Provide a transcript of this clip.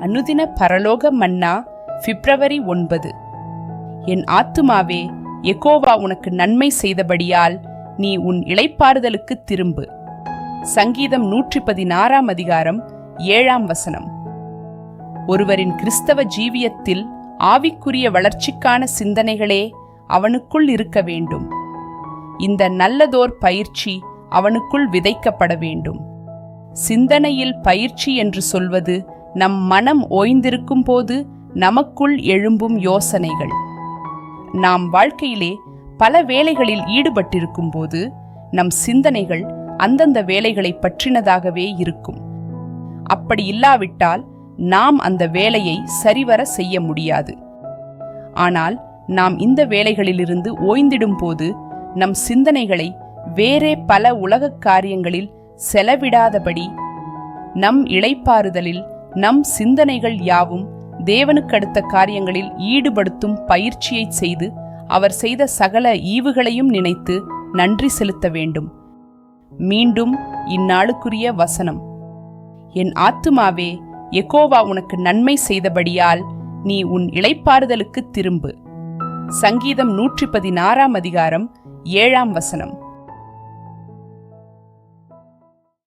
அனுதின பரலோக மன்னா பிப்ரவரி ஒன்பது. என் ஆத்துமாவே எகோவா உனக்கு நன்மை செய்தபடியால் நீ உன் இளைப்பாறுதலுக்கு திரும்பு. சங்கீதம் நூற்றி பதினாறாம் அதிகாரம் ஏழாம் வசனம். ஒருவரின் கிறிஸ்தவ ஜீவியத்தில் ஆவிக்குரிய வளர்ச்சிக்கான சிந்தனைகளே அவனுக்குள் இருக்க வேண்டும். இந்த நல்லதோர் பயிற்சி அவனுக்குள் விதைக்கப்பட வேண்டும். சிந்தனையில் பயிற்சி என்று சொல்வது நம் மனம் ஓய்ந்திருக்கும் போது நமக்குள் எழும்பும் யோசனைகள். நாம் வாழ்க்கையிலே பல வேலைகளில் ஈடுபட்டிருக்கும் போது நம் சிந்தனைகள் அந்தந்த வேலைகளை பற்றினதாகவே இருக்கும். அப்படி இல்லாவிட்டால் நாம் அந்த வேலையை சரிவர செய்ய முடியாது. ஆனால் நாம் இந்த வேலைகளிலிருந்து ஓய்ந்திடும் போது நம் சிந்தனைகளை வேறே பல உலகக் காரியங்களில் செலவிடாதபடி நம் இளைப்பாறுதலில் நம் சிந்தனைகள் யாவும் தேவனுக்கடுத்த காரியங்களில் ஈடுபடுத்தும் பயிற்சியை செய்து அவர் செய்த சகல ஈவுகளையும் நினைத்து நன்றி செலுத்த வேண்டும். மீண்டும் இந்நாளுக்குரிய வசனம். என் ஆத்துமாவே எகோவா உனக்கு நன்மை செய்தபடியால் நீ உன் இளைப்பாறுதலுக்கு திரும்பு. சங்கீதம் நூற்றி பதினாறாம் அதிகாரம் ஏழாம் வசனம்.